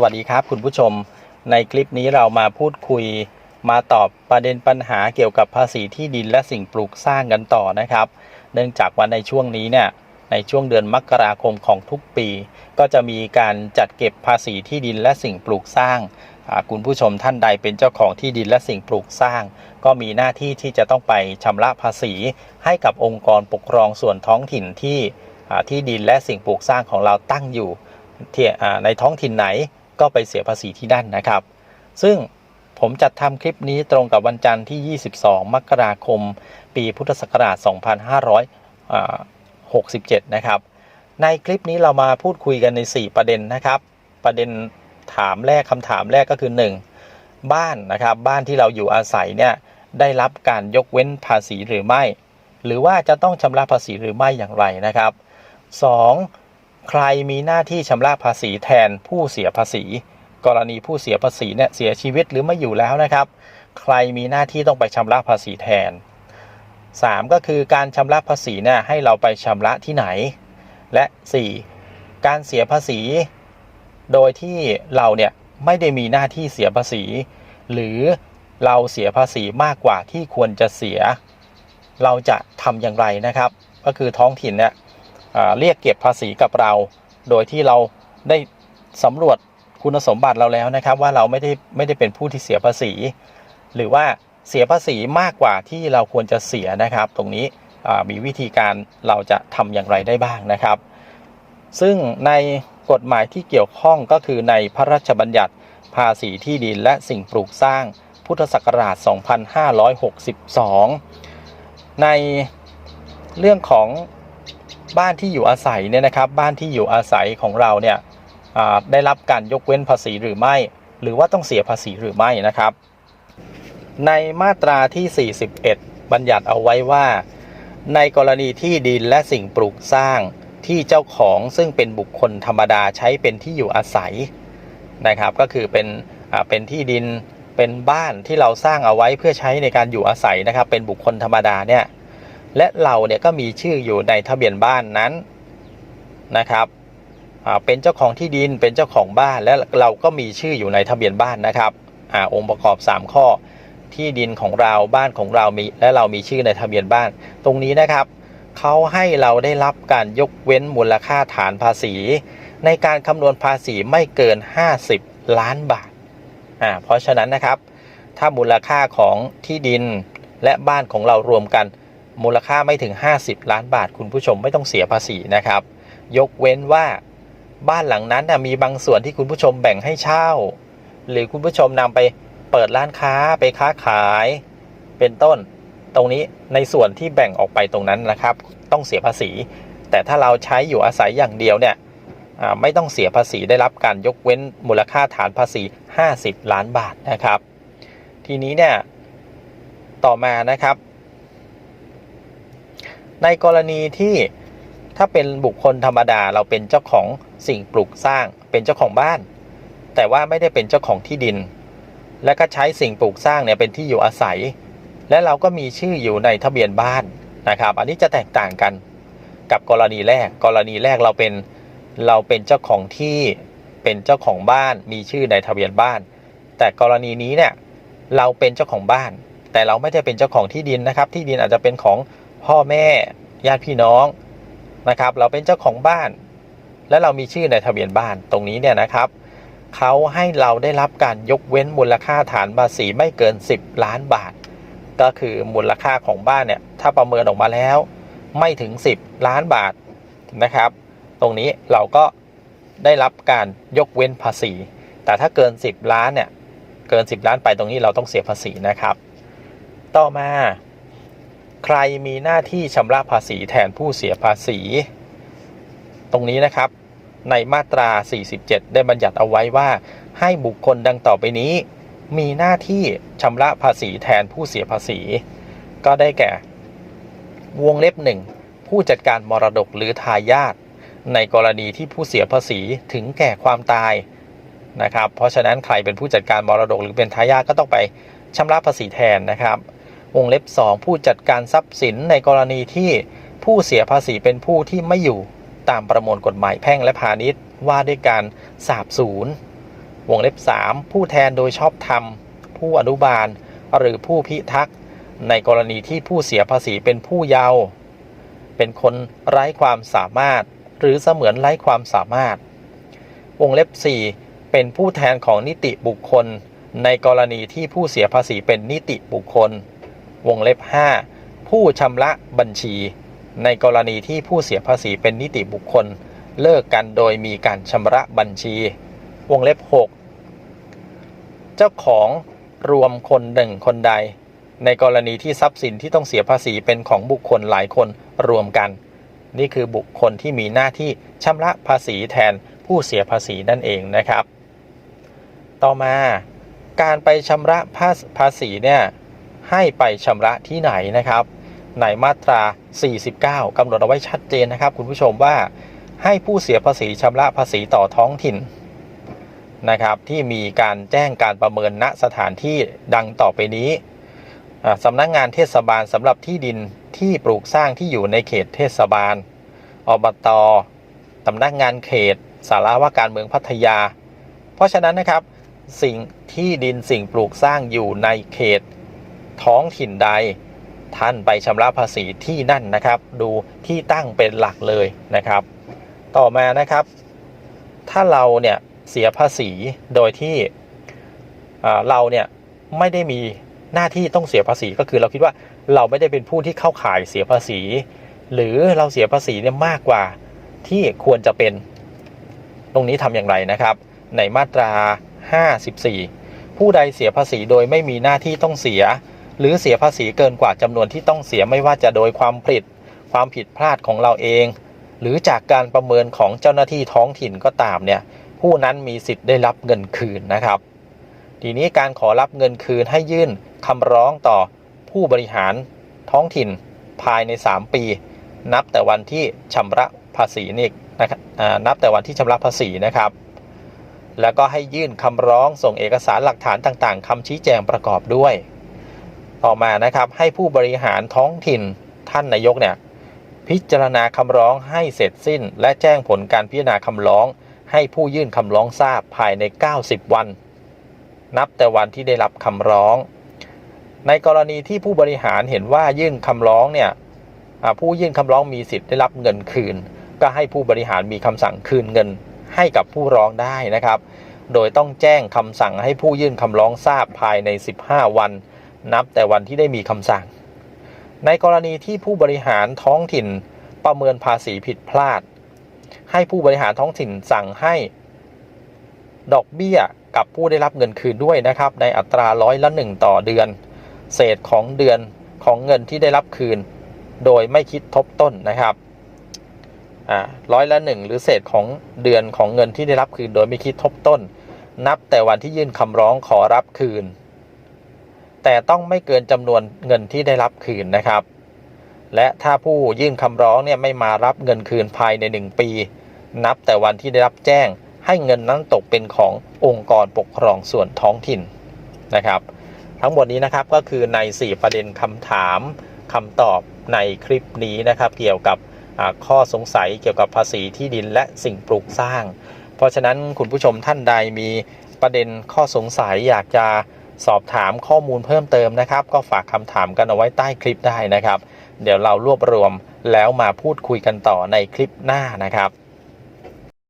สวัสดีครับคุณผู้ชมในคลิปนี้เรามาพูดคุยมาตอบประเด็นปัญหาเกี่ยวกับภาษีที่ดินและสิ่งปลูกสร้างกันต่อนะครับ เนื่องจากว่าในช่วงนี้เนี่ยในช่วงเดือนมกราคมของทุกปี ก็จะมีการจัดเก็บภาษีที่ดินและสิ่งปลูกสร้างคุณผู้ชมท่านใดเป็นเจ้าของที่ดินและสิ่งปลูกสร้าง ก็มีหน้าที่ที่จะต้องไปชำระภาษี ให้กับองค์กรปกครองส่วนท้องถิ่นที่ที่ดินและสิ่งปลูกสร้างของเราตั้งอยู่ในท้องถิ่นไหน ก็ไปเสียภาษีที่นั่นนะครับ ซึ่งผมจัดทำคลิปนี้ตรงกับวันจันทร์ที่ 22 มกราคม ปีพุทธศักราช 2567 นะครับ ในคลิปนี้เรามาพูดคุยกันใน 4 ประเด็นนะครับ ประเด็นถามแรกคำถามแรกก็คือ 1. บ้านนะครับ บ้านที่เราอยู่อาศัยเนี่ยได้รับการยกเว้นภาษีหรือไม่ หรือว่าจะต้องชำระภาษีหรือไม่อย่างไรนะครับ 2. ใครมีหน้าที่ชำระภาษีแทนผู้เสียภาษี กรณีผู้เสียภาษีเนี่ยเสียชีวิตหรือไม่อยู่แล้วนะครับ ใครมีหน้าที่ต้องไปชำระภาษีแทน 3. ก็คือการชำระภาษีเนี่ยให้เราไปชำระที่ไหน และ 4. การเสียภาษี โดยที่เราเนี่ยไม่ได้มีหน้าที่เสียภาษี หรือเราเสียภาษีมากกว่าที่ควรจะเสีย เราจะทำอย่างไรนะครับ ก็คือท้องถิ่นเนี่ย เรียกเก็บภาษีกับเรา โดยที่เราได้สำรวจคุณสมบัติเราแล้วนะครับ ว่าเราไม่ได้ไม่ได้เป็นผู้ที่เสียภาษี หรือว่าเสียภาษีมากกว่าที่เราควรจะเสียนะครับ ตรงนี้มีวิธีการเราจะทำอย่างไรได้บ้างนะครับ ซึ่งในกฎหมายที่เกี่ยวข้องก็คือในพระราชบัญญัติภาษีที่ดินและสิ่งปลูกสร้างพุทธศักราช 2562 ในเรื่องของ บ้านที่อยู่อาศัยเนี่ยนะครับบ้านที่อยู่อาศัยของเราเนี่ยได้รับการยกเว้นภาษีหรือไม่ หรือว่าต้องเสียภาษีหรือไม่นะครับ ในมาตราที่ 41 บัญญัติเอาไว้ว่า ในกรณีที่ดินและสิ่งปลูกสร้างที่เจ้าของซึ่งเป็นบุคคลธรรมดาใช้เป็นที่อยู่อาศัยนะครับ ก็คือเป็นเป็นที่ดินเป็นบ้านที่เราสร้างเอาไว้เพื่อใช้ในการอยู่อาศัยนะครับ เป็นบุคคลธรรมดาเนี่ย และเราเนี่ยก็มีชื่ออยู่ในทะเบียนบ้านนั้นนะครับเป็นเจ้าของที่ดินเป็นเจ้าของบ้านและเราก็มีชื่ออยู่ในทะเบียนบ้านนะครับอองค์ประกอบ 3 ข้อที่ดินของเราบ้านของเรามีและเรามีชื่อในทะเบียนบ้าน ตรงนี้นะครับเขาให้เราได้รับการยกเว้นมูลค่าฐานภาษี ในการคำนวณภาษีไม่เกิน 50 ล้านบาทอ่าเพราะฉะนั้นนะครับ ถ้ามูลค่าของที่ดินและบ้านของเรารวมกัน มูลค่าไม่ถึง 50 ล้านบาท คุณผู้ชมไม่ต้องเสียภาษีนะครับ ยกเว้นว่าบ้านหลังนั้นนะมีบางส่วนที่คุณผู้ชมแบ่งให้เช่า หรือคุณผู้ชมนำไปเปิดร้านค้าไปค้าขาย เป็นต้น ตรงนี้ในส่วนที่แบ่งออกไปตรงนั้นนะครับ ต้องเสียภาษี แต่ถ้าเราใช้อยู่อาศัยอย่างเดียวเนี่ยไม่ต้องเสียภาษีได้รับการยกเว้นมูลค่าฐานภาษี 50 ล้านบาทนะครับ ทีนี้เนี่ยต่อมานะครับ ในกรณีที่ถ้าเป็นบุคคลธรรมดาเราเป็นเจ้าของสิ่งปลูกสร้าง เป็นเจ้าของบ้าน แต่ว่าไม่ได้เป็นเจ้าของที่ดิน และก็ใช้สิ่งปลูกสร้างเนี่ยเป็นที่อยู่อาศัย และเราก็มีชื่ออยู่ในทะเบียนบ้านนะครับ อันนี้จะแตกต่างกันกับกรณีแรก กรณีแรกเราเป็นเราเป็นเจ้าของที่เป็นเจ้าของบ้านมีชื่อในทะเบียนบ้าน แต่กรณีนี้เนี่ยเราเป็นเจ้าของบ้าน แต่เราไม่ได้เป็นเจ้าของที่ดินนะครับ ที่ดินอาจจะเป็นของ พ่อแม่ญาติพี่น้องนะครับ เราเป็นเจ้าของบ้าน และเรามีชื่อในทะเบียนบ้านตรงนี้เนี่ยนะครับเขาให้เราได้รับการยกเว้นมูลค่าฐานภาษีไม่เกิน 10 ล้านบาท ก็คือมูลค่าของบ้านเนี่ยถ้าประเมินออกมาแล้ว ไม่ถึง 10 ล้านบาทนะครับ ตรงนี้เราก็ได้รับการยกเว้นภาษี แต่ถ้าเกิน 10 ล้านเนี่ยเกิน 10 ล้านไปตรงนี้เราต้องเสียภาษีนะครับ ต่อมา ใครมีหน้าที่ชำระภาษีแทนผู้เสียภาษี ตรงนี้นะครับ ในมาตรา 47 ได้บัญญัติเอาไว้ว่า ให้บุคคลดังต่อไปนี้ มีหน้าที่ชำระภาษีแทนผู้เสียภาษี ก็ได้แก่ วงเล็บหนึ่งผู้จัดการมรดกหรือทายาทในกรณีที่ผู้เสียภาษีถึงแก่ความตายนะครับ เพราะฉะนั้นใครเป็นผู้จัดการมรดกหรือเป็นทายาทก็ต้องไปชำระภาษีแทนนะครับ วงเล็บ 2 ผู้จัดการทรัพย์สินในกรณีที่ผู้เสียภาษีเป็นผู้ที่ไม่อยู่ตามประมวลกฎหมายแพ่งและพาณิชย์ว่าด้วยการสาบสูญวงเล็บ 3 ผู้แทนโดยชอบธรรม ผู้อนุบาล หรือผู้พิทักษ์ในกรณีที่ผู้เสียภาษีเป็นผู้เยาว์เป็นคนไร้ความสามารถ หรือเสมือนไร้ความสามารถ วงเล็บ 4 เป็นผู้แทนของนิติบุคคล ในกรณีที่ผู้เสียภาษีเป็นนิติบุคคล วงเล็บ 5 ผู้ชำระบัญชี ในกรณีที่ผู้เสียภาษีเป็นนิติบุคคล เลิกกันโดยมีการชำระบัญชี วงเล็บ 6 เจ้าของรวมคนหนึ่งคนใด ในกรณีที่ทรัพย์สินที่ต้องเสียภาษีเป็นของบุคคลหลายคนรวมกัน นี่คือบุคคลที่มีหน้าที่ชำระภาษีแทนผู้เสียภาษีนั่นเองนะครับ ต่อมาการไปชำระภาภาษีเนี่ย ให้ไปชำระที่ไหนนะครับ ในมาตรา 49กำหนดเอาไว้ชัดเจนนะครับ คุณผู้ชมว่าให้ผู้เสียภาษีชำระภาษีต่อท้องถิ่นนะครับ ที่มีการแจ้งการประเมินณสถานที่ดังต่อไปนี้สำนักงงานเทศบาลสำหรับที่ดินที่ปลูกสร้างที่อยู่ในเขตเทศบาล อบตสำนักงานเขต สาราว่าการเมืองพัทยา เพราะฉะนั้นนะครับสิ่งที่ดินสิ่งปลูกสร้างอยู่ในเขต ท้องถิ่นใด ท่านไปชำระภาษีที่นั่นนะครับ ดูที่ตั้งเป็นหลักเลยนะครับ ต่อมานะครับ ถ้าเราเนี่ยเสียภาษีโดยที่เราเนี่ยไม่ได้มีหน้าที่ต้องเสียภาษีก็คือเราคิดว่าเราไม่ได้เป็นผู้ที่เข้าข่ายเสียภาษี หรือเราเสียภาษีเนี่ยมากกว่าที่ควรจะเป็น ตรงนี้ทำอย่างไรนะครับ ในมาตรา 54 ผู้ใดเสียภาษีโดยไม่มีหน้าที่ต้องเสีย หรือเสียภาษีเกินกว่าจำนวนที่ต้องเสียไม่ว่าจะโดยความผิด ความผิดพลาดของเราเอง หรือจากการประเมินของเจ้าหน้าที่ท้องถิ่นก็ตามเนี่ยผู้นั้นมีสิทธิ์ได้รับเงินคืนนะครับ ทีนี้การขอรับเงินคืนให้ยื่นคำร้องต่อผู้บริหารท้องถิ่นภายใน 3 ปี นับแต่วันที่ชำระภาษีนี่นะครับนับแต่วันที่ชำระภาษีนะครับ แล้วก็ให้ยื่นคำร้องส่งเอกสารหลักฐานต่างๆคำชี้แจงประกอบด้วย ต่อมานะครับให้ผู้บริหารท้องถิ่นท่านนายกเนี่ยพิจารณาคำร้องให้เสร็จสิ้น และแจ้งผลการพิจารณาคำร้อง ให้ผู้ยื่นคำร้องทราบภายใน 90 วัน นับแต่วันที่ได้รับคำร้อง ในกรณีที่ผู้บริหารเห็นว่ายื่นคำร้องเนี่ยผู้ยื่นคำร้องมีสิทธิ์ได้รับเงินคืน ก็ให้ผู้บริหารมีคำสั่งคืนเงินให้กับผู้ร้องได้นะครับ โดยต้องแจ้งคำสั่งให้ผู้ยื่นคำร้องทราบภายใน 15 วัน นับแต่วันที่ได้มีคำสั่ง ในกรณีที่ผู้บริหารท้องถิ่นประเมินภาษีผิดพลาด ให้ผู้บริหารท้องถิ่นสั่งให้ดอกเบี้ยกับผู้ได้รับเงินคืนด้วยนะครับ ในอัตราร้อยละหนึ่งต่อเดือน เศษของเดือนของเงินที่ได้รับคืน โดยไม่คิดทบต้นนะครับร้อยละหนึ่งหรือเศษของเดือนของเงินที่ได้รับคืน โดยไม่คิดทบต้น นับแต่วันที่ยื่นคำร้องขอรับคืน แต่ต้องไม่เกินจำนวนเงินที่ได้รับคืนนะครับ และถ้าผู้ยื่นคำร้องเนี่ยไม่มารับเงินคืนภายใน 1 ปี นับแต่วันที่ได้รับแจ้ง ให้เงินนั้นตกเป็นขององค์กรปกครองส่วนท้องถิ่นนะครับ ทั้งหมดนี้นะครับก็คือใน 4 ประเด็นคำถามคำตอบในคลิปนี้นะครับ เกี่ยวกับข้อสงสัยเกี่ยวกับภาษีที่ดินและสิ่งปลูกสร้าง เพราะฉะนั้นคุณผู้ชมท่านใดมีประเด็นข้อสงสัยอยากจะ สอบถามข้อมูลเพิ่มเติมนะครับ ก็ฝากคำถามกันเอาไว้ใต้คลิปได้นะครับ เดี๋ยวเรารวบรวมแล้วมาพูดคุยกันต่อในคลิปหน้านะครับ